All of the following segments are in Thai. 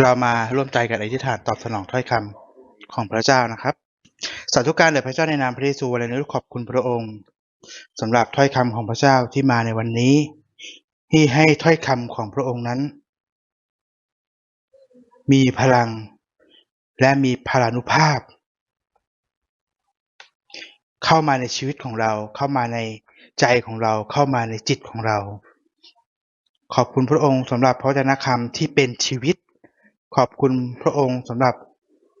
เรามาร่วมใจกันอธิษฐานตอบสนองถ้อยคำของพระเจ้านะครับสาธุการแด่พระเจ้าในนามพระเยซูวันนี้ขอบคุณพระองค์สำหรับถ้อยคำของพระเจ้าที่มาในวันนี้ ที่ให้ถ้อยคำของพระองค์นั้น มีพลังและมีพลานุภาพ เข้ามาในชีวิตของเรา เข้ามาในใจของเราเข้ามาในจิตของเรา ขอบคุณพระองค์สำหรับพระวจนะคำที่เป็นชีวิต ขอบคุณพระองค์สำหรับ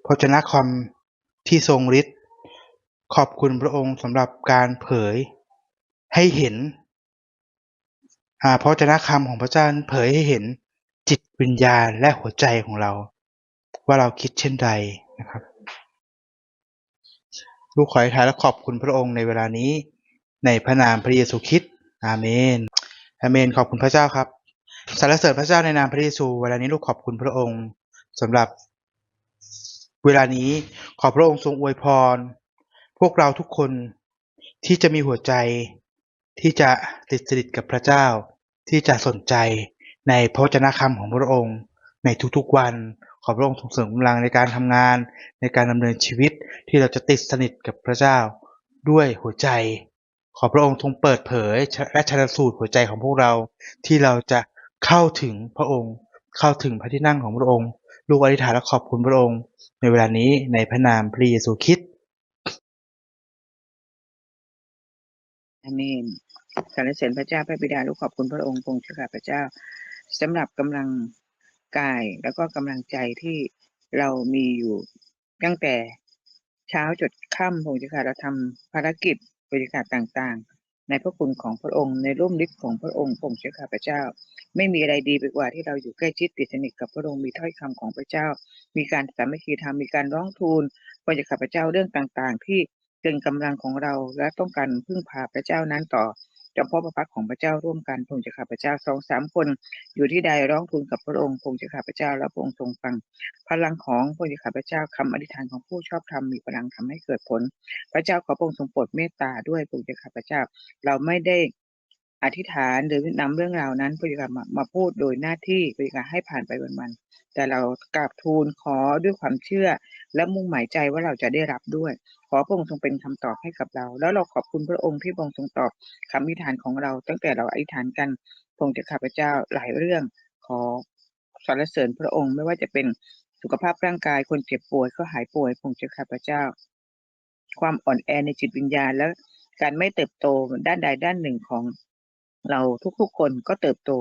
พระวจนะคำที่ทรงฤทธิ์ขอบคุณพระองค์สำหรับการเผยให้เห็นพระวจนะคำของพระเจ้าเผยให้เห็นจิตวิญญาณและหัวใจของเรา ว่าเราคิดเช่นใดนะครับลูกขออธิษฐานและขอบคุณพระองค์ในเวลานี้ ในพระนามพระเยซูคริสต์อาเมนอาเมน ขอบคุณพระเจ้าครับสรรเสริญพระเจ้าในนามพระเยซู เวลานี้ลูกขอบคุณพระองค์ สำหรับเวลานี้ขอพระองค์ทรงอวยพร พวกเราทุกคนที่จะมีหัวใจที่จะติดสนิทกับพระเจ้า ที่จะสนใจในพระวจนะคำของพระองค์ ในทุกๆวัน ขอพระองค์ทรงเสริมกำลังในการทำงานในการดำเนินชีวิตที่เราจะติดสนิทกับพระเจ้า ด้วยหัวใจ ขอพระองค์ทรงเปิดเผยและชันสูตรหัวใจของพวกเราที่เราจะเข้าถึงพระองค์ เข้าถึงพระที่นั่งของพระองค์ ลูกอธิษฐานและขอบคุณพระองค์ ในเวลานี้ในพระนามพระเยซูคริสต์อาเมนสรรเสริญพระเจ้าพระบิดาลูกขอบคุณพระองค์พงค์เจ้าข้าพระเจ้าสำหรับกำลังกายแล้วก็กำลังใจที่เรามีอยู่ตั้งแต่เช้าจดค่ำพงค์เจ้าเราทำภารกิจบริการต่างๆ ในพระคุณของพระองค์ในร่มฤทธิ์ของพระองค์พระองค์เจ้าข้าพเจ้า ไม่มีอะไรดีไปกว่าที่เราอยู่ใกล้ชิดติดสนิทกับพระองค์มีถ้อยคำของพระเจ้า มีการสามัคคีธรรมมีการร้องทูลพระเจ้าข้าพระเจ้าเรื่องต่างๆ ที่เกินกำลังของเราและต้องการพึ่งพาพระเจ้านั้นต่อ จำเพาะพระพักของพระเจ้าร่วมกันพงค์จะข้าพระเจ้าสองสามคน อยู่ที่ใดร้องทูลกับพระองค์พงค์จะข้าพระเจ้าแล้วพระองค์ทรงฟัง พลังของพงค์จะข้าพระเจ้าคำอธิษฐานของผู้ชอบธรรมมีพลังทำให้เกิดผล พระเจ้าขอพระองค์ทรงโปรดเมตตาด้วยพงค์จะข้าพระเจ้า เราไม่ได้อธิษฐานหรือนำเรื่องราวนั้นพระองค์จะมามาพูดโดยหน้าที่พระองค์จะให้ผ่านไปวันๆ แต่เรากราบทูลขอด้วยความเชื่อ และมุ่งหมายใจว่าเราจะได้รับด้วย ขอพระองค์ทรงเป็นคำตอบให้กับเรา แล้วเราขอบคุณพระองค์ที่พระองค์ทรงตอบคำอธิษฐานของเรา ตั้งแต่เราอธิษฐานกันพระองค์จะข้าพเจ้าหลายเรื่อง ขอสรรเสริญพระองค์ไม่ว่าจะเป็นสุขภาพร่างกายคนเจ็บป่วยก็หายป่วยพระองค์จะข้าพเจ้า ความอ่อนแอในจิตวิญญาณและการไม่เติบโตด้านใดด้านหนึ่งของ เราทุกๆคนก็เติบโต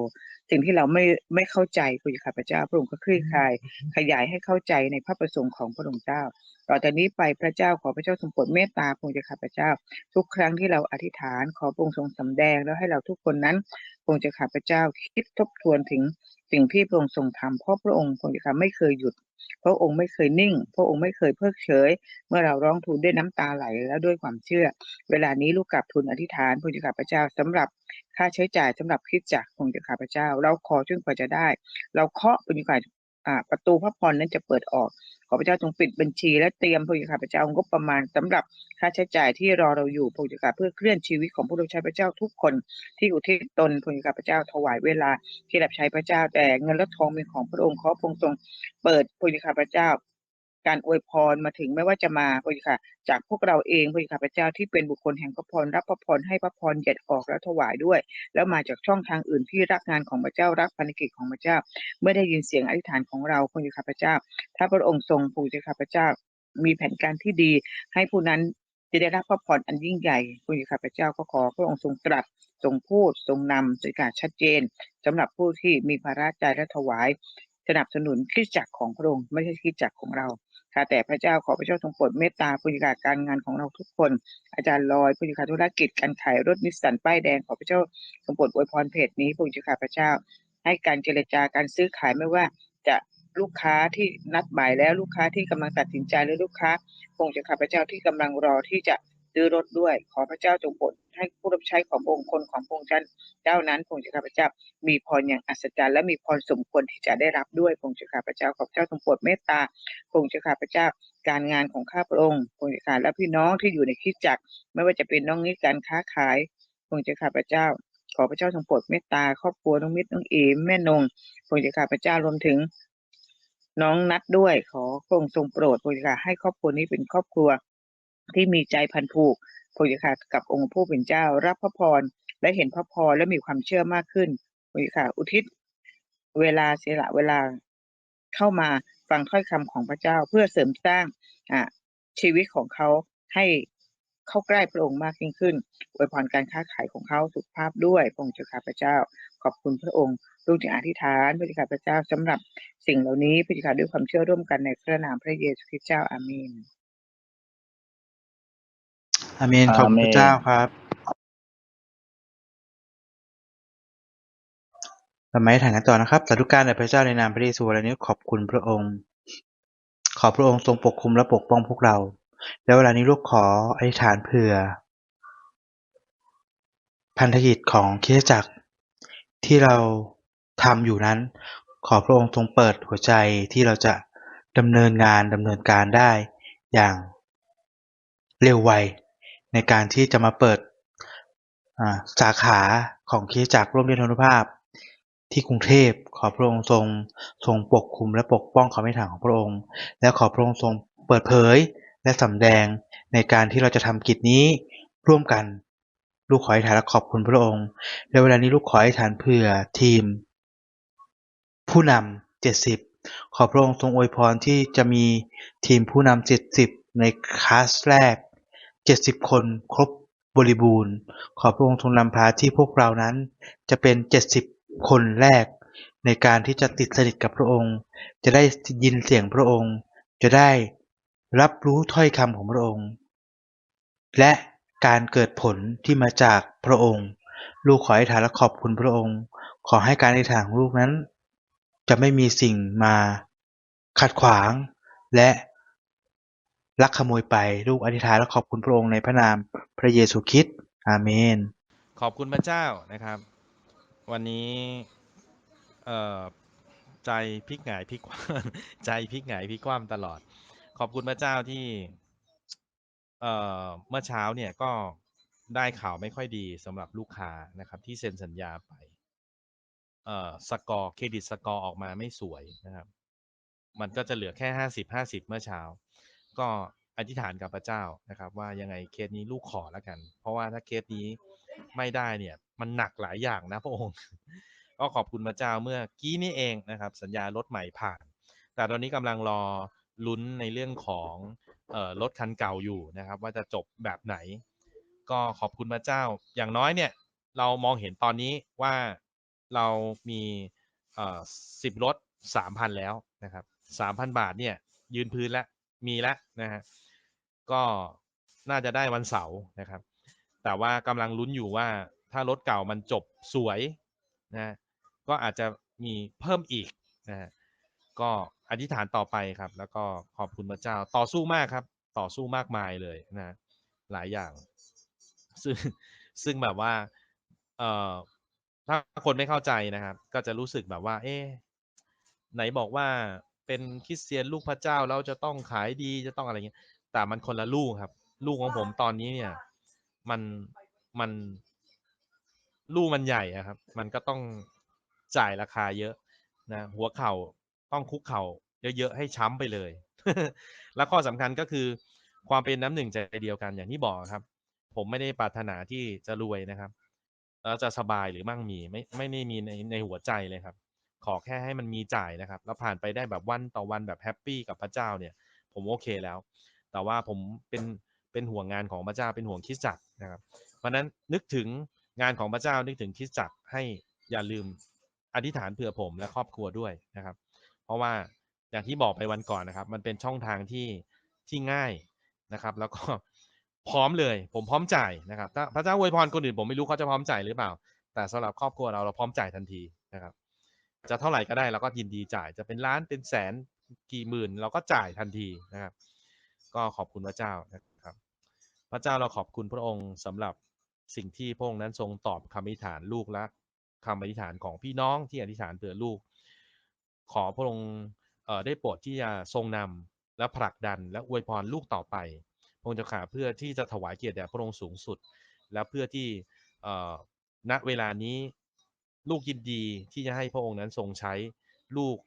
สิ่งที่เราไม่ไม่เข้าใจพระเจ้าข้าพเจ้า พระองค์ก็คลี่คลาย ขยายให้เข้าใจในพระประสงค์ของพระองค์เจ้าต่อจากนี้ไปพระเจ้าขอพระเจ้าทรงโปรดเมตตาพระองค์จะข้าพเจ้า ทุกครั้งที่เราอธิษฐาน ขอพระองค์ทรงสำแดงแล้วให้เราทุกคนนั้นพระองค์จะข้าพเจ้าคิดทบทวนถึงสิ่งที่พระองค์ทรงทำเพราะพระองค์พระองค์จะข้าไม่เคยหยุด พระองค์ไม่เคยนิ่ง พระองค์ไม่เคยเพิกเฉย เมื่อเราร้องทูลด้วยน้ำตาไหลแล้วด้วยความเชื่อ เวลานี้ลูกกลับทูลอธิษฐานพระองค์จะข้าพเจ้าสำหรับค่าใช้จ่ายสำหรับคิดจักรพระองค์จะข้าพเจ้า เราขอจนกว่าจะได้ เราเคาะพระองค์จะข้าอ่าประตูพระพรนั้นจะเปิดออก ขอพระเจ้าจงปิดบัญชีและเตรียมพระยาข้าพเจ้างบประมาณสำหรับค่าใช้จ่ายที่รอเราอยู่พระยาข้าเพื่อเคลื่อนชีวิตของผู้รับใช้พระเจ้าทุกคนที่อุทิศตนพระยาข้าพเจ้าถวายเวลาที่รับใช้พระเจ้าแต่เงินและทองเป็นของพระองค์ขอพระองค์ทรงเปิดพระยาข้าพเจ้า การอวยพรมาถึงไม่ว่าจะมาพระยาค่ะ จากพวกเราเองพระยาข้าพระเจ้าที่เป็นบุคคลแห่งพระพรรับพระพรให้พระพรเหยียดออกแล้วถวายด้วย แล้วมาจากช่องทางอื่นที่รักงานของพระเจ้ารักพันธกิจของพระเจ้า เมื่อได้ยินเสียงอธิษฐานของเราพระยาข้าพระเจ้า ถ้าพระองค์ทรงผู้จะข้าพระเจ้า มีแผนการที่ดี ให้ผู้นั้นจะได้รับพระพรอันยิ่งใหญ่ผู้จะข้าพเจ้าก็ขอพระองค์ทรงตรัสทรงพูดทรงนำโดยการชัดเจนสำหรับผู้ที่มีภาระใจและถวาย นับสนุนคริสจักรของพระองค์ไม่ใช่คริสจักรของเราข้าแต่พระเจ้าขอพระเจ้าทรงโปรดเมตตาผู้จัดการงานของเราทุกคน อาจารย์ลอยผู้จัดการธุรกิจการขายรถนิสสันป้ายแดงขอพระเจ้าทรงโปรดอวยพรเพจนี้ผู้จัดการพระเจ้า ให้การเจรจาการซื้อขายไม่ว่าจะลูกค้าที่นัดหมายแล้วลูกค้าที่กำลังตัดสินใจหรือลูกค้าคงจะข้าพเจ้าที่กำลังรอที่จะ ซื้อรถด้วย ขอพระเจ้าจงโปรดให้ผู้รับใช้ของพระองค์คนของพระองค์ท่านเจ้านั้นคงจะข้าพเจ้า มีพรอย่างอัศจรรย์และมีพรสมควรที่จะได้รับด้วยคงจะข้าพเจ้าขอพระเจ้าทรงโปรดเมตตาคงจะข้าพเจ้าการงานของข้าพระองค์คงจะขาและพี่น้องที่อยู่ในคริสตจักไม่ว่าจะเป็นน้องนิดการค้าขายคงจะข้าพเจ้า ขอพระเจ้าทรงโปรดเมตตาครอบครัวน้องมิตรน้องเอมแม่นงคงจะข้าพเจ้ารวมถึงน้องนัดด้วยขอพระองค์ทรงโปรดพระเจ้าค่ะให้ครอบครัวนี้เป็นครอบครัว ที่มีใจพันผูกพระเจ้าค่ะกับองค์ผู้เป็นเจ้า รับพระพรและเห็นพระพรและมีความเชื่อมากขึ้นพระเจ้าค่ะ อุทิศเวลาเสียละเวลาเข้ามาฟังถ้อยคำของพระเจ้าเพื่อเสริมสร้างอ่าชีวิตของเขาให้เข้าใกล้พระองค์มากยิ่งขึ้นอวยพรการค้าขายของเขาสุขภาพด้วยพระองค์เจ้าค่ะพระเจ้า ขอบคุณพระองค์ลูกจึงอธิษฐานพระเจ้าค่ะพระเจ้าสำหรับสิ่งเหล่านี้พระเจ้าค่ะด้วยความเชื่อร่วมกันในพระนามพระเยซูคริสต์เจ้าอาเมน อาเมนขอบคุณพระเจ้าครับเราไม่ถ่ายกันต่อนะครับสาธุการแด่พระเจ้าในนามพระเยซูวันนี้ขอบคุณพระองค์ ขอพระองค์ทรงปกคุมและปกป้องพวกเรา แล้วเวลานี้ลูกขออธิษฐานเผื่อ พันธกิจของคริสตจักรที่เราทำอยู่นั้น ขอพระองค์ทรงเปิดหัวใจที่เราจะดำเนินงานดำเนินการได้อย่างเร็วไว ในการที่จะมาเปิดสาขาของคริสตจักรร่วมเรียนทุนภาพ ที่กรุงเทพขอพระองค์ทรงทรงปกคุมและปกป้องความไม่ถางของพระองค์ และขอพระองค์ทรงเปิดเผยและสำแดงในการที่เราจะทำกิจนี้ร่วมกันลูกขอให้ฐานและขอบคุณพระองค์และเวลานี้ลูกขอให้ฐานเผื่อทีม ผู้นำเจ็ดสิบขอพระองค์ทรงอวยพรที่จะมีทีมผู้นำเจ็ดสิบในคลาสแรก เจ็ดสิบ คน ครบบริบูรณ์ ขอพระองค์ทรงนำพาที่พวกเรานั้น จะเป็นเจ็ดสิบคนแรก ในการที่จะติดสนิทกับพระองค์ จะได้ยินเสียงพระองค์ จะได้รับรู้ถ้อยคำของพระองค์ และการเกิดผลที่มาจากพระองค์ ลูกขอให้ฐานและขอบคุณพระองค์ ขอให้การอธิษฐานของลูกนั้น จะไม่มีสิ่งมาขัดขวางและ ลักขโมยไป ลูกอธิษฐานและขอบคุณพระองค์ในพระนามพระเยซูคริสต์อาเมน ขอบคุณพระเจ้านะครับ วันนี้เอ่อใจพลิกหงายพลิกคว่ำใจพลิกหงายพลิกคว่ำตลอด ขอบคุณพระเจ้าที่เอ่อเมื่อเช้าเนี่ยก็ได้ข่าวไม่ค่อยดีสำหรับลูกค้านะครับ ที่เซ็นสัญญาไปเอ่อสกอร์เครดิตสกอร์ออกมาไม่สวยนะครับ มันก็จะเหลือแค่ห้าสิบห้าสิบเมื่อเช้า ก็อธิษฐานกับพระเจ้านะครับ ว่ายังไงเคสนี้ลูกขอแล้วกัน เพราะว่าถ้าเคสนี้ไม่ได้เนี่ย มันหนักหลายอย่างนะพระองค์ ก็ขอบคุณพระเจ้าเมื่อกี้นี่เองนะครับ สัญญารถใหม่ผ่าน แต่ตอนนี้กำลังรอลุ้นในเรื่องของรถคันเก่าอยู่นะครับ ว่าจะจบแบบไหน ก็ขอบคุณพระเจ้า อย่างน้อยเนี่ย เรามองเห็นตอนนี้ว่าเรามีสิบรถสามพันแล้วนะครับสามพันบาทเนี่ยยืนพื้นแล้ว มีแล้วนะฮะก็น่าจะได้วันเสาร์นะครับ แต่ว่ากำลังลุ้นอยู่ว่าถ้ารถเก่ามันจบสวยนะก็อาจจะมีเพิ่มอีกนะฮะก็อธิษฐานต่อไปครับ แล้วก็ขอบคุณพระเจ้าต่อสู้มากครับ ต่อสู้มากมายเลยนะหลายอย่าง ซึ่งซึ่งแบบว่าเอ่อถ้าคนไม่เข้าใจนะครับ ก็จะรู้สึกแบบว่า เอ๊ไหนบอกว่า เป็นคริสเตียนลูกพระเจ้าแล้วจะต้องขายดีจะต้องอะไรเงี้ย แต่มันคนละลูกครับ ลูกของผมตอนนี้เนี่ย มันมันลูกมันใหญ่อะครับ มันก็ต้องจ่ายราคาเยอะนะหัวเข่าต้องคุกเข่าเยอะๆให้ช้ำไปเลย แล้วข้อสำคัญก็คือ ความเป็นน้ำหนึ่งใจเดียวกันอย่างที่บอกครับ ผมไม่ได้ปรารถนาที่จะรวยนะครับแล้วจะสบายหรือมั่งมีไม่ไม่ได้มีในในหัวใจเลยครับ ขอแค่ให้มันมีจ่ายนะครับ แล้วผ่านไปได้แบบวันต่อวันแบบแฮปปี้กับพระเจ้าเนี่ย ผมโอเคแล้ว แต่ว่าผมเป็นเป็นห่วงงานของพระเจ้าเป็นห่วงคริสตจักรนะครับ เพราะนั้นนึกถึงงานของพระเจ้านึกถึงคริสตจักรให้อย่าลืมอธิษฐานเผื่อผมและครอบครัวด้วยนะครับ เพราะว่าอย่างที่บอกไปวันก่อนนะครับ มันเป็นช่องทางที่ที่ง่ายนะครับ แล้วก็พร้อมเลย ผมพร้อมจ่ายนะครับถ้าพระเจ้าอวยพรคนอื่นผมไม่รู้เขาจะพร้อมจ่ายหรือเปล่า แต่สำหรับครอบครัวเราเราพร้อมจ่ายทันทีนะครับ จะเท่าไหร่ก็ได้เราก็ยินดีจ่ายจะเป็นล้านเป็นแสนกี่หมื่น เราก็จ่ายทันทีนะครับ ก็ขอบคุณพระเจ้านะครับ พระเจ้าเราขอบคุณพระองค์สำหรับสิ่งที่พระองค์นั้นทรงตอบคำอธิษฐานลูกและคำอธิษฐานของพี่น้องที่อธิษฐานเผื่อลูก ขอพระองค์เอ่อได้โปรดที่จะทรงนำและผลักดันและอวยพรลูกต่อไป พระองค์จ้าข้าเพื่อที่จะถวายเกียรติแด่พระองค์สูงสุด และเพื่อที่เอ่อณเวลานี้ ลูกยินดีที่จะให้พระองค์นั้นทรงใช้ลูก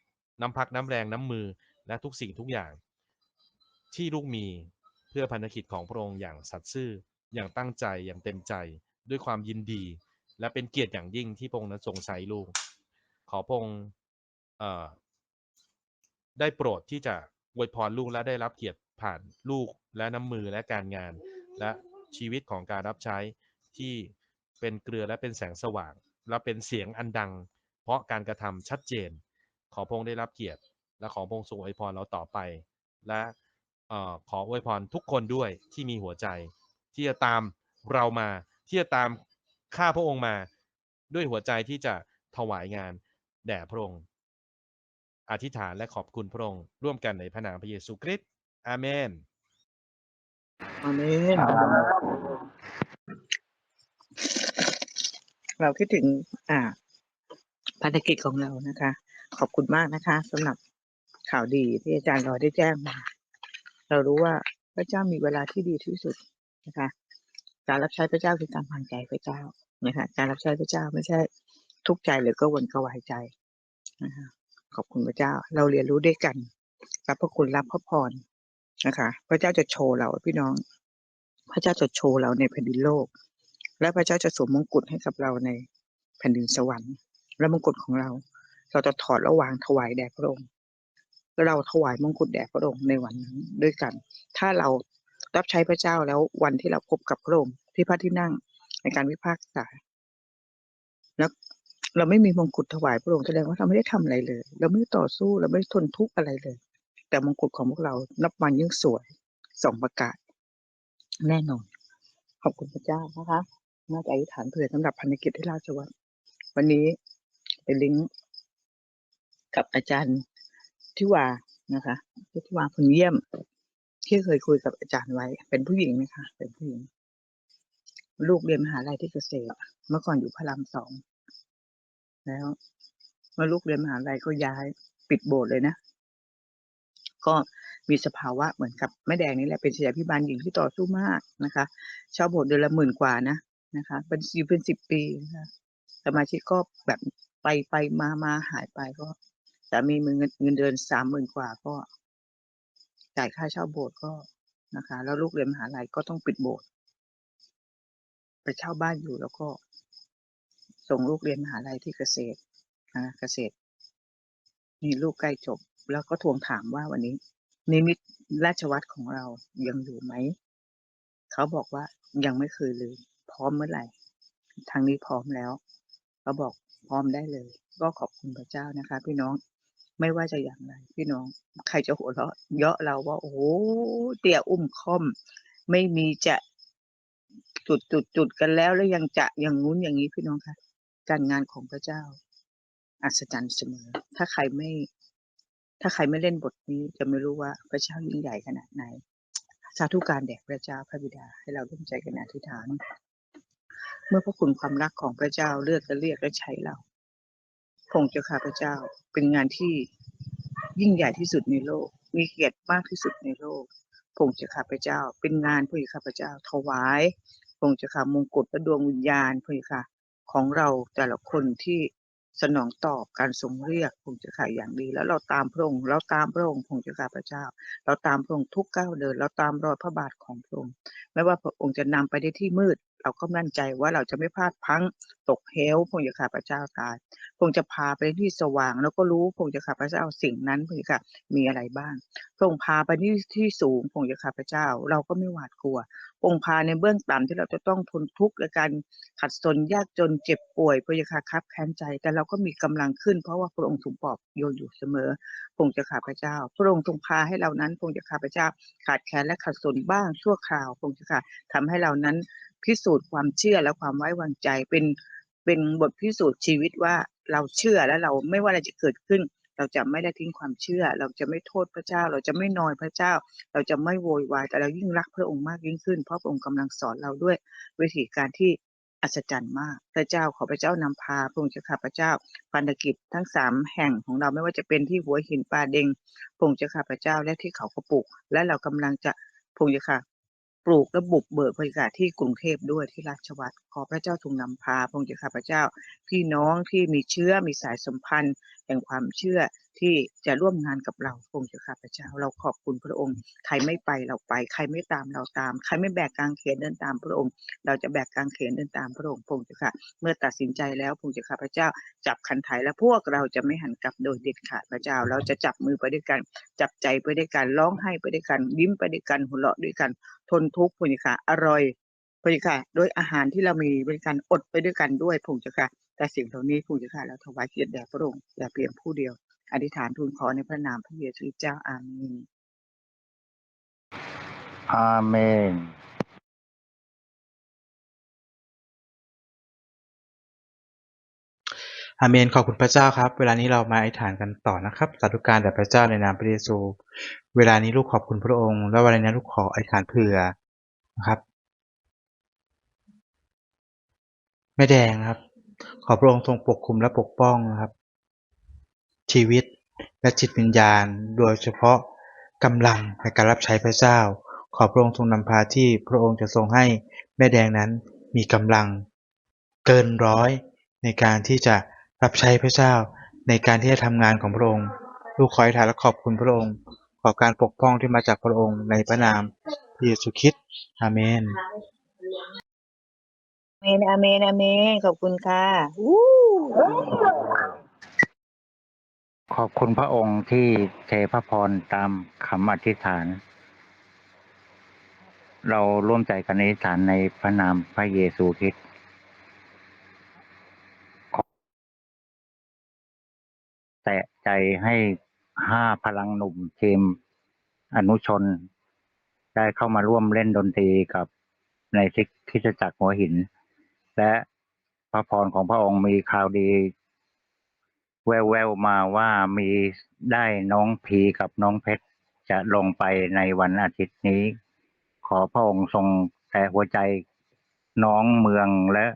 น้ำพักน้ำแรงน้ำมือและทุกสิ่งทุกอย่าง ที่ลูกมีเพื่อพันธกิจของพระองค์อย่างสัตย์ซื่ออย่างตั้งใจอย่างเต็มใจด้วยความยินดี และเป็นเกียรติอย่างยิ่งที่พระองค์นั้นทรงใช้ลูก ขอพระองค์ได้โปรดที่จะอวยพรลูกและได้รับเกียรติผ่านลูกและน้ำมือและการงาน และชีวิตของการรับใช้ที่เป็นเกลือและเป็นแสงสว่าง และเป็นเสียงอันดัง เพราะการกระทำชัดเจน ขอพระองค์ได้รับเกียรติ และขอพระองค์ทรงอวยพรเราต่อไป และออขออวยพรทุกคนด้วยที่มีหัวใจ ที่จะตามเรามา ที่จะตามข้าพระองค์มาด้วยหัวใจที่จะถวายงานแด่พระองค์ อธิษฐานและขอบคุณพระองค์ร่วมกันในพระนามพระเยซูคริสต์อาเมนอาเมน เราคิดถึงอ่าภารกิจของเรานะคะ ขอบคุณมากนะคะสำหรับข่าวดีที่อาจารย์รอยได้แจ้งมา เรารู้ว่าพระเจ้ามีเวลาที่ดีที่สุดนะคะ การรับใช้พระเจ้าคือการวางใจพระเจ้านะคะการรับใช้พระเจ้าไม่ใช่ทุกข์ใจหรือก็วนกระวายใจนะคะขอบคุณพระเจ้า เราเรียนรู้ด้วยกันรับพระคุณรับพระพรนะคะ พระเจ้าจะโชว์เราพี่น้อง พระเจ้าจะโชว์เราในแผ่นดินโลก และพระเจ้าจะสวมมงกุฎให้กับเราในแผ่นดินสวรรค์ และมงกุฎของเรา เราจะถอดและวางถวายแด่พระองค์แล้วเราถวายมงกุฎแด่พระองค์ในวันนั้นด้วยกัน ถ้าเรารับใช้พระเจ้าแล้ววันที่เราพบกับพระองค์ที่พระที่นั่งในการวิพากษา แล้วเราไม่มีมงกุฎถวายพระองค์แสดงว่าเราไม่ได้ทำอะไรเลย เราไม่ได้ต่อสู้เราไม่ได้ทนทุกข์อะไรเลย แต่มงกุฎของพวกเรานับวันยิ่งสวยส่องประกาศ แน่นอน ขอบคุณพระเจ้านะคะ น่าจะอธิษฐานเผื่อสำหรับพันธกิจที่ราชวัตรวันนี้เป็นลิงก์กับอาจารย์ทิวานะคะทิวาผลเยี่ยม ที่เคยคุยกับอาจารย์ไว้ เป็นผู้หญิงนะคะ เป็นผู้หญิง ลูกเรียนมหาลัยที่เกษตร เมื่อก่อนอยู่พระรามสอง แล้วเมื่อลูกเรียนมหาลัยก็ย้ายปิดโบสถ์เลยนะ ก็มีสภาวะเหมือนกับแม่แดงนี่แหละเป็นศิษยาพิบาลหญิงที่ต่อสู้มากนะคะเช่าโบสถ์เดือนละหมื่นกว่านะ นะคะเป็นอยู่เป็นสิบปีนะคะสมาชิกก็แบบไปไปมามาหายไปก็สามีมีเงินเงินเดือนสามหมื่นกว่าก็จ่ายค่าเช่าโบสถ์ก็นะคะ แล้วลูกเรียนมหาลัยก็ต้องปิดโบสถ์ไปเช่าบ้านอยู่แล้วก็ ส่งลูกเรียนมหาลัยที่เกษตรนะเกษตรนี่ลูกใกล้จบ แล้วก็ทวงถามว่าวันนี้นิมิตราชวัตรของเรายังอยู่ไหม เขาบอกว่ายังไม่เคยลืม พร้อมเมื่อไหร่ทางนี้พร้อมแล้วเขาบอกพร้อมได้เลย ก็ขอบคุณพระเจ้านะคะ พี่น้องไม่ว่าจะอย่างไร พี่น้อง ใครจะหัวเราะเยาะเราว่า โอ้เตี่ยอุ้มค่อม ไม่มีจะจุดจุดจุดกันแล้วแล้วยังจะอย่างงู้นอย่างนี้พี่น้องคะการงานของพระเจ้า อัศจรรย์เสมอ ถ้าใครไม่ ถ้าใครไม่เล่นบทนี้จะไม่รู้ว่าพระเจ้ายิ่งใหญ่ขนาดไหนสาธุการแด่พระเจ้าพระบิดาให้เราร่วมใจกันอธิษฐาน เมื่อพระคุณความรักของพระเจ้าเลือกและเรียกและใช้เราพงเจ้าข้าพระเจ้าเป็นงานที่ยิ่งใหญ่ที่สุดในโลก มีเกียรติมากที่สุดในโลกพงเจ้าข้าพระเจ้า เป็นงานพระเจ้าข้าพระเจ้า ถวายพงเจ้าข้ามงกุฎและดวงวิญญาณพระเจ้าค่ะของเราแต่ละคนที่สนองตอบการทรงเรียกพงเจ้าค่ะอย่างดี แล้วเราตามพระองค์เราตามพระองค์พงเจ้าข้าพระเจ้า เราตามพระองค์ทุกก้าวเดิน เราตามรอยพระบาทของพระองค์ไม่ว่าพระองค์จะนำไปในที่มืด เราก็มั่นใจว่าเราจะไม่พลาดพังตกเหวพงค์จะข้าพระเจ้าตายพงศ์จะพาไปที่สว่างแล้วก็รู้พงค์จะข้าพระเจ้าสิ่งนั้นพงค์ค่ะมีอะไรบ้างพงศ์พาไปที่ที่สูงพงค์จะข้าพระเจ้า เราก็ไม่หวาดกลัว องค์พาในเบื้องต่ำที่เราจะต้องทนทุกข์และการขัดสนยากจนเจ็บป่วยพระองค์จะขาครับแค้นใจ แต่เราก็มีกำลังขึ้น เพราะว่าพระองค์ทรงปลอบโยนอยู่เสมอพงค์จะข้าพระเจ้า พระองค์ทรงพาให้เรานั้นพงค์จะข้าพระเจ้า ขาดแคลนและขัดสนบ้างชั่วคราวพงค์จะค่ะทำให้เรานั้นพิสูจน์ความเชื่อและความไว้วางใจเป็นเป็นบทพิสูจน์ชีวิตว่าเราเชื่อและเราไม่ว่าอะไรจะเกิดขึ้น เราจะไม่ได้ทิ้งความเชื่อ เราจะไม่โทษพระเจ้า เราจะไม่นอยพระเจ้า เราจะไม่โวยวาย แต่เรายิ่งรักพระองค์มากยิ่งขึ้น เพราะพระองค์กำลังสอนเราด้วยวิธีการที่อัศจรรย์มาก พระเจ้าขอพระเจ้านำพาพระองค์เจ้าข้าพระเจ้าพันธกิจทั้งสามแห่งของเราไม่ว่าจะเป็นที่หัวหินปลาเดงพระองค์เจ้าข้าพระเจ้าและที่เขากระปุก และเรากำลังจะพระองค์เจ้าค่ะ ปลูกและบุกเบิกบรรยากาศที่กรุงเทพด้วยที่ราชวัตรขอพระเจ้าทรงนำพาพระองค์เจ้าข้าพระเจ้า พี่น้องที่มีเชื้อมีสายสัมพันธ์แห่งความเชื่อ ที่จะร่วมงานกับเราพระองค์เจ้าข้าพระเจ้า เราขอบคุณพระองค์ ใครไม่ไปเราไป ใครไม่ตามเราตาม ใครไม่แบกกางเขนเดินตามพระองค์ เราจะแบกกางเขนเดินตามพระองค์พงค์เจ้าค่ะ เมื่อตัดสินใจแล้วพงค์เจ้าข้าพระเจ้า จับคันไถและพวกเราจะไม่หันกลับโดยเด็ดขาดพระเจ้า เราจะจับมือไปด้วยกัน จับใจไปด้วยกัน ร้องไห้ไปด้วยกัน ยิ้มไปด้วยกัน หัวเราะด้วยกัน ทนทุกข์พงค์เจ้าค่ะอร่อยพงค์เจ้าค่ะ ด้วยอาหารที่เรามีบริการอดไปด้วยกันด้วยพงค์เจ้าค่ะแต่สิ่งเหล่านี้พงค์เจ้าค่ะเราถวายเกียรติแด่พระองค์แต่เพียงผู้เดียว อธิษฐานทูลขอในพระนามพระเยซูคริสต์เจ้าอาเมนอาเมนอาเมนขอบคุณพระเจ้าครับ เวลานี้เรามาอธิษฐานกันต่อนะครับสาธุการแด่พระเจ้าในนามพระเยซู เวลานี้ลูกขอบคุณพระองค์ และเวลานี้ลูกขออธิษฐานเผื่อนะครับ แม่แดงนะครับ ขอพระองค์ทรงปกคุมและปกป้องนะครับ ชีวิตและจิตวิญญาณ โดยเฉพาะกำลังในการรับใช้พระเจ้า ขอพระองค์ทรงนำพาที่พระองค์จะทรงให้แม่แดงนั้นมีกำลังเกินร้อยในการที่จะรับใช้พระเจ้าในการที่จะทำงานของพระองค์ลูกขออธิษฐานและขอบคุณพระองค์ ขอการปกป้องที่มาจากพระองค์ในพระนามพระเยซูคริสต์อาเมนอาเมนอาเมนอาเมนขอบคุณค่ะ ขอบคุณพระองค์ที่เทพระพรตามคำอธิษฐาน เราร่วมใจกันอธิษฐานในพระนามพระเยซูคริสต์ขอแตะใจให้ห้าพลังหนุ่มทีมอนุชน ได้เข้ามาร่วมเล่นดนตรีกับในคริสตจักรหัวหิน และพระพรของพระองค์มีข่าวดี แววๆมาว่ามีได้น้องพีกับน้องเพชร จะลงไปในวันอาทิตย์นี้ ขอพระองค์ทรงแต่หัวใจน้องเมืองและ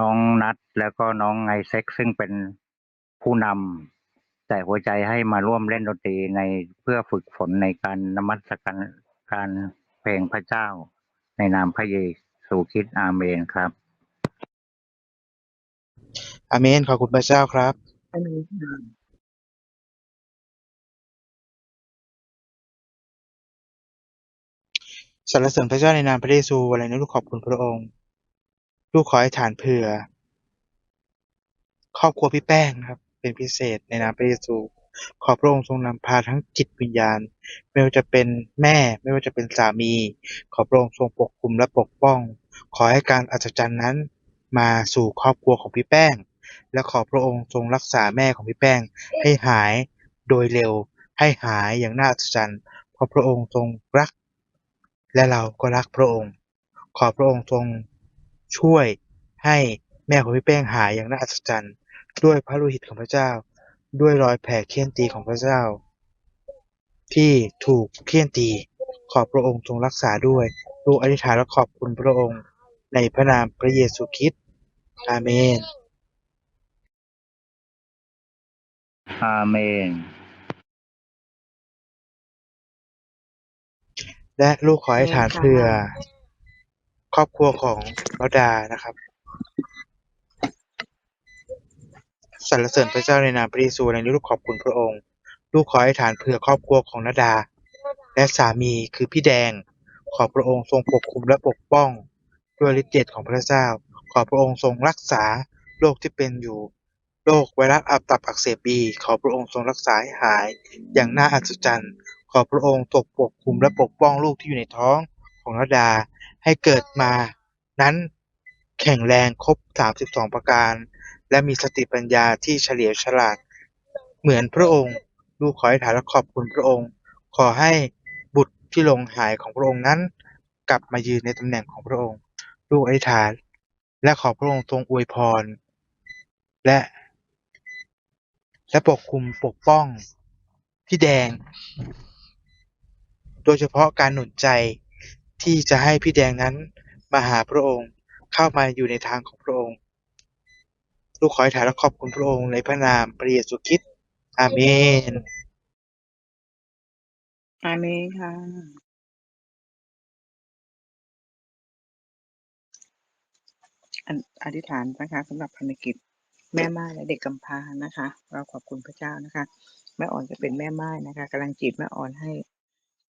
น้องนัดแล้วก็น้องไงเซ็กซึ่งเป็นผู้นำแต่หัวใจให้มาร่วมเล่นดนตรีในเพื่อฝึกฝนในการนมัสการการเพลงพระเจ้า ในนามพระเยซูคริสต์อาเมนครับ อาเมน ขอบคุณพระเจ้าครับ อาเมนค่ะสรรเสริญพระเจ้าในนามพระเยซูวันนี้ลูกขอบคุณพระองค์ ลูกขอให้ฐานเผื่อ ครอบครัวพี่แป้งนะครับ เป็นพิเศษในนามพระเยซู ขอพระองค์ทรงนำพาทั้งจิตวิญญาณ ไม่ว่าจะเป็นแม่ ไม่ว่าจะเป็นสามี ขอพระองค์ทรงปกคุมและปกป้อง ขอให้การอัศจรรย์นั้น มาสู่ครอบครัวของพี่แป้ง และขอพระองค์ทรงรักษาแม่ของพี่แป้งให้หายโดยเร็ว ให้หายอย่างน่าอัศจรรย์ เพราะพระองค์ทรงรัก และเราก็รักพระองค์ ขอพระองค์ทรงช่วยให้แม่ของพี่แป้งหายอย่างน่าอัศจรรย์ ด้วยพระโลหิตของพระเจ้า ด้วยรอยแผลเคี่ยนตีของพระเจ้า ที่ถูกเคี่ยนตี ขอพระองค์ทรงรักษาด้วยลูกอธิษฐานและขอบคุณพระองค์ในพระนามพระเยซูคริสต์อาเมน อาเมน และลูกขอให้ฐานเพื่อ ครอบครัวของวดานะครับสรรเสริญพระเจ้าในนามพระเยซูในนี้ลูกขอบคุณพระองค์ ลูกขอให้ฐานเผื่อครอบครัวของนาดา และสามีคือพี่แดง ขอพระองค์ทรงปกคุมและปกป้อง ด้วยฤทธิ์เดชของพระเจ้า ขอพระองค์ทรงรักษาโรคที่เป็นอยู่ โรคไวรัสอับตับอักเสบบี ขอพระองค์ทรงรักษาให้หายอย่างน่าอัศจรรย์ ขอพระองค์ทรงปกคุมและปกป้องลูกที่อยู่ในท้องของนาดาให้เกิดมา นั้นแข็งแรงครบ 32 ประการ และมีสติปัญญาที่เฉลียวฉลาด เหมือนพระองค์ลูกขอให้ฐานและขอบคุณพระองค์ ขอให้บุตรที่ลงหายของพระองค์นั้น กลับมายืนในตำแหน่งของพระองค์ ลูกอธิษฐาน และขอพระองค์ทรงอวยพร และ และปกคุมปกป้องพี่แดง โดยเฉพาะการหนุนใจที่จะให้พี่แดงนั้นมาหาพระองค์เข้ามาอยู่ในทางของพระองค์ ลูกขอให้ฐานและขอบคุณพระองค์ในพระนามพระเยซูคริสต์อาเมน อาเมนค่ะ อันอธิษฐานนะคะสำหรับภารกิจ แม่ไม้และเด็กกำพร้านะคะ เราขอบคุณพระเจ้านะคะ แม่อ่อนจะเป็นแม่ไม้นะคะกำลังจีบแม่อ่อนให้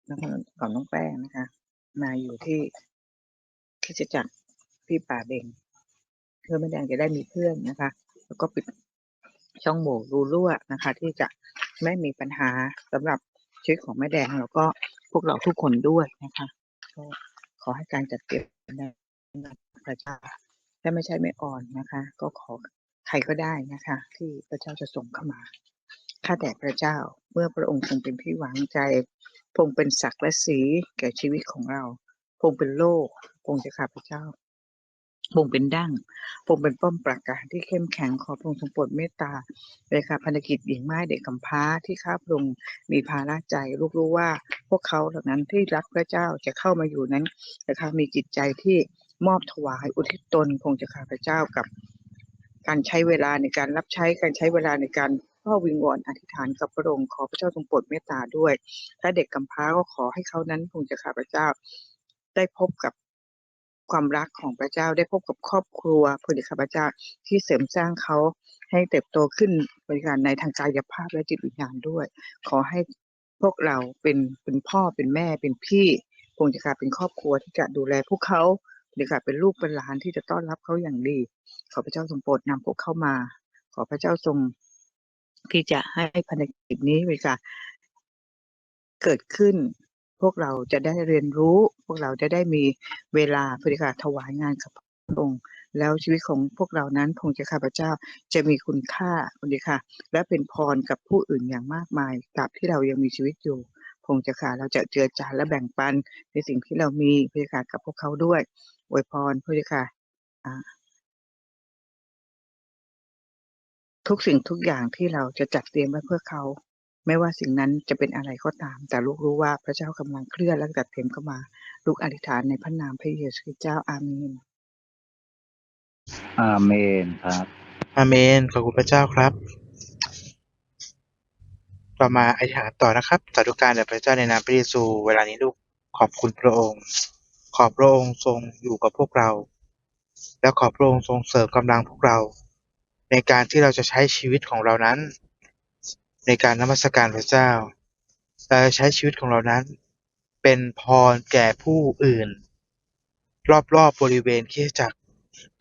น้องก่อนน้องแป้งนะคะ มาอยู่ที่คริดจักรที่ป่าเบงเพื่อแม่แดงจะได้มีเพื่อนนะคะ แล้วก็ปิดช่องโหว่รูรั่วนะคะ ที่จะไม่มีปัญหาสำหรับชีวิตของแม่แดงแล้วก็พวกเราทุกคนด้วยนะคะก็ขอให้การจัดเก็บในพระเจ้าถ้าไม่ใช่ไม่อ่อนนะคะ ก็ขอ ใครก็ได้นะคะ ที่พระเจ้าจะส่งเข้ามาข้าแต่พระเจ้าเมื่อพระองค์ทรงเป็นที่หวังใจพรงเป็นศักดิ์และศรีแก่ชีวิตของเราพรงเป็นโลกพงจะข้าพระเจ้าพรงเป็นดั้งพรงเป็นป้อมปราการที่เข้มแข็งขอพระองทรงโปรดเมตตาเลยค่ะพันธกิจหญิงไม้เด็กกำพร้าที่ข้าพระองค์มีภาระใจลูกรู้ว่า พวกเขาเหล่านั้นที่รักพระเจ้าจะเข้ามาอยู่นั้นนะคะมีจิตใจที่มอบถวายอุทิศตนพงจะข้าพระเจ้ากับ การใช้เวลาในการรับใช้การใช้เวลาในการเฝ้าวิงวอนอธิษฐานกับพระองค์ขอพระเจ้าทรงโปรดเมตตาด้วย ถ้าเด็กกำพร้าก็ขอให้เขานั้นคงจะข้าพระเจ้า ได้พบกับความรักของพระเจ้าได้พบกับครอบครัวพระเดชข้าพเจ้าที่เสริมสร้างเขาให้เติบโตขึ้นบริการในทางกายภาพและจิตวิญญาณด้วย ขอให้พวกเราเป็นเป็นพ่อเป็นแม่เป็นพี่คงจะกลายเป็นครอบครัวที่จะดูแลพวกเขา เด็กเป็นลูกเป็นหลานที่จะต้อนรับเขาอย่างดี ขอพระเจ้าทรงโปรดนำพวกเข้ามา ขอพระเจ้าทรงที่จะให้ภารกิจนี้เวลาเกิดขึ้นพวกเราจะได้เรียนรู้ พวกเราจะได้มีเวลาเพื่อที่จะถวายงานกับพระองค์ แล้วชีวิตของพวกเรานั้นคงจะข้าพเจ้าจะมีคุณค่าคุณดีค่ะ และเป็นพรกับผู้อื่นอย่างมากมายตราบที่เรายังมีชีวิตอยู่คงจะค่ะเราจะเจือจานและแบ่งปันในสิ่งที่เรามีเพื่อค่ะกับพวกเขาด้วย อวยพรเพื่อที่ค่ะอ่าทุกสิ่งทุกอย่างที่เราจะจัดเตรียมไว้เพื่อเขา ไม่ว่าสิ่งนั้นจะเป็นอะไรก็ตาม แต่ลูกรู้ว่าพระเจ้ากำลังเคลื่อนและจัดเตรียมเข้ามา ลูกอธิษฐานในพระนามพระเยซูคริสต์เจ้าอาเมนอาเมนครับ อาเมนขอบคุณพระเจ้าครับ ต่อมาอธิษฐานต่อนะครับสาธุการแด่พระเจ้าในนามพระเยซู เวลานี้ลูกขอบคุณพระองค์ ขอบพระองค์ทรงอยู่กับพวกเรา และขอบพระองค์ทรงเสริมกำลังพวกเรา ในการที่เราจะใช้ชีวิตของเรานั้น ในการนมัสการพระเจ้าเราจะใช้ชีวิตของเรานั้น เป็นพรแก่ผู้อื่น รอบๆบบริเวณคริสตจักร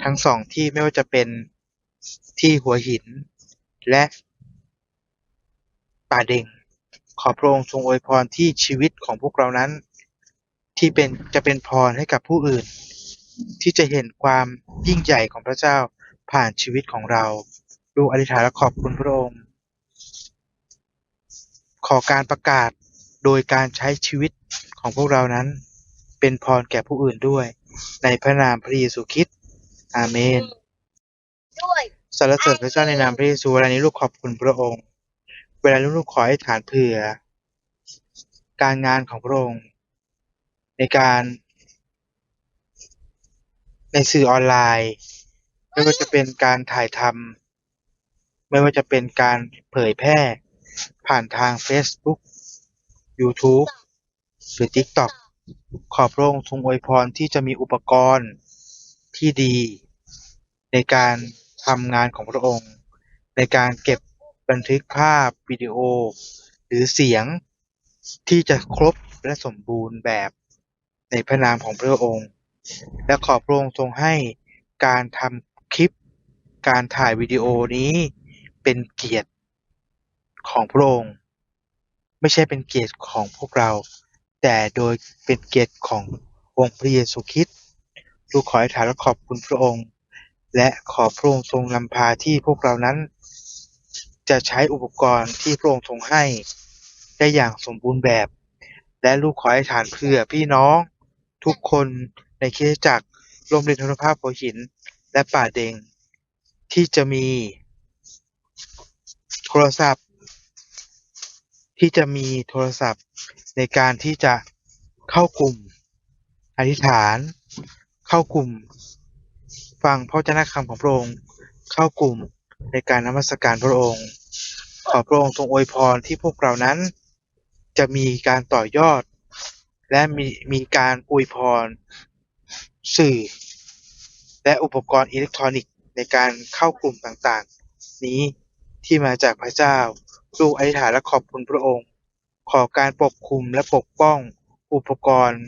ทั้งสองที่ไม่ว่าจะเป็นที่หัวหิน และป่าเด็งขอพระองค์ทรงอวยพรที่ชีวิตของพวกเรานั้น ที่เป็นจะเป็นพรให้กับผู้อื่น ที่จะเห็นความยิ่งใหญ่ของพระเจ้าผ่านชีวิตของเราลูกอธิษฐานและขอบคุณพระองค์ ขอการประกาศโดยการใช้ชีวิตของพวกเรานั้น เป็นพรแก่ผู้อื่นด้วย ในพระนามพระเยซูคริสต์อาเมนด้วยสรรเสริญพระเจ้าในนามพระเยซูเวลานี้ลูกขอบคุณพระองค์ เวลานี้ลูกขอให้ฐานเผื่อ การงานของพระองค์ ในการในสื่อออนไลน์ ไม่ว่าจะเป็นการถ่ายทำไม่ว่าจะเป็นการเผยแพร่ ผ่านทาง Facebook YouTube หรือ TikTok ขอพระองค์ทรงอวยพรที่จะมีอุปกรณ์ที่ดี ในการทำงานของพระองค์ ในการเก็บบันทึกภาพวิดีโอ หรือเสียงที่จะครบและสมบูรณ์แบบ ในพระนามของพระองค์ และขอพระองค์ทรงให้การทำคลิปการถ่ายวิดีโอนี้เป็นเกียรติของพระองค์ไม่ใช่เป็นเกียรติของพวกเรา แต่โดยเป็นเกียรติขององค์พระเยซูคริสต์ลูกขอให้ฐานและขอบคุณพระองค์ และขอพระองค์ทรงนำพาที่พวกเรานั้น จะใช้อุปกรณ์ที่พระองค์ทรงให้ได้อย่างสมบูรณ์แบบ และลูกขอให้ฐานเพื่อพี่น้อง ทุกคนในคริสตจักรรวมเรียนทุนภาพหัวหิน และป่าเดงที่จะมี โทรศัพท์ ที่จะมีโทรศัพท์ในการที่จะเข้ากลุ่มอธิษฐาน เข้ากลุ่ม ฟังพระวจนะคำของพระองค์ เข้ากลุ่มในการนมัสการพระองค์ ขอพระองค์ทรงอวยพรที่พวกเรานั้น จะมีการต่อยอด และมีมีการอวยพร สื่อ และอุปกรณ์อิเล็กทรอนิกส์ในการเข้ากลุ่มต่างๆ นี้ที่มาจากพระเจ้า ลูกอธิษฐานและขอบคุณพระองค์ ขอการปกคุมและปกป้องอุปกรณ์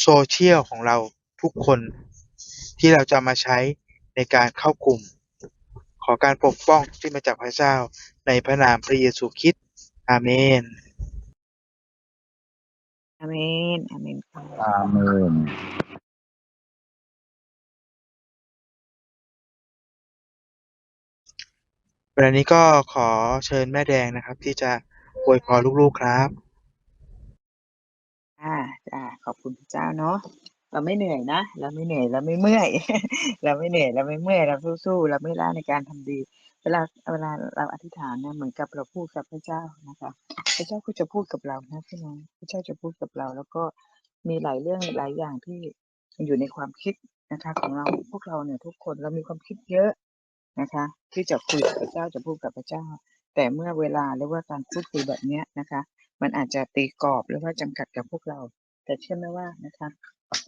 โซเชียลของเราทุกคนที่เราจะมาใช้ในการเข้ากลุ่ม ขอการปกป้องที่มาจากพระเจ้าในพระนามพระเยซูคริสต์อาเมน อาเมนอาเมนค่ะอาเมนเวลานี้ก็ขอเชิญแม่แดงนะครับ ที่จะอวยพรลูกๆครับ อ่าจ้าขอบคุณพระเจ้าเนาะเราไม่เหนื่อยนะ เราไม่เหนื่อย เราไม่เมื่อย เราไม่เหนื่อย เราไม่เมื่อย เราสู้ๆ เราไม่ล้าในการทำดี เวลาเวลาเราอธิษฐานเนี่ยเหมือนกับเราพูดกับพระเจ้านะคะ พระเจ้าก็จะพูดกับเรานะพี่น้องพระเจ้าจะพูดกับเรา แล้วก็มีหลายเรื่องหลายอย่างที่อยู่ในความคิดนะคะ ของเราพวกเราเนี่ยทุกคนเรามีความคิดเยอะนะคะ ที่จะคุยกับพระเจ้าจะพูดกับพระเจ้า แต่เมื่อเวลาหรือว่าการพูดคุยแบบเนี้ยนะคะ มันอาจจะตีกรอบหรือว่าจำกัดกับพวกเรา แต่เชื่อไหมว่านะคะ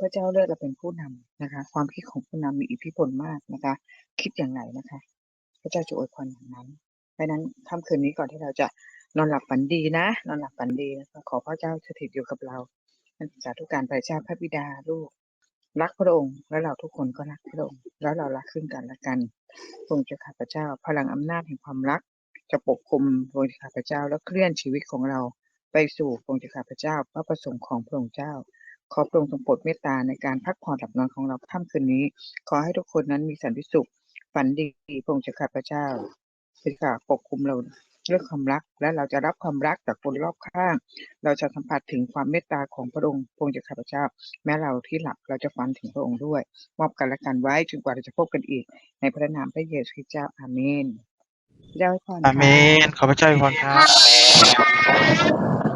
พระเจ้าเลือกเราเป็นผู้นำนะคะ ความคิดของผู้นำมีอิทธิพลมากนะคะ คิดอย่างไรนะคะ พระเจ้าจะอวยพรอย่างนั้นเพราะนั้นค่ำคืนนี้ก่อนที่เราจะนอนหลับฝันดีนะ นอนหลับฝันดีนะขอพระเจ้าสถิตอยู่กับเราสาธุการพระเจ้าพระบิดาลูกรักพระองค์และเราทุกคนก็รักพระองค์แล้วเรารักซึ่งกันละกันพระองค์เจ้าข้าพเจ้า พลังอำนาจแห่งความรัก จะปกคลุมพระองค์เจ้าข้าพเจ้าแล้วเคลื่อนชีวิตของเรา ไปสู่พระองค์เจ้าข้าพเจ้าพระประสงค์ของพระองค์เจ้า ขอพระองค์ทรงโปรดเมตตาในการพักผ่อนหลับนอนของเราค่ำคืนนี้ ขอให้ทุกคนนั้นมีสันติสุข ฝันดีพระองค์เจ้าข้าพเจ้าเป็นค่ะปกคุมเราด้วยความรัก และเราจะรับความรักจากคนรอบข้าง เราจะสัมผัสถึงความเมตตาของพระองค์พระองค์เจ้าข้าพเจ้า แม้เราที่หลับเราจะฝันถึงพระองค์ด้วย มอบกันและกันไว้จนกว่าเราจะพบกันอีก ในพระนามพระเยซูคริสต์เจ้าอาเมนพระเจ้าให้พรอาเมค่ะนขอพระเจ้าอวยพรครับ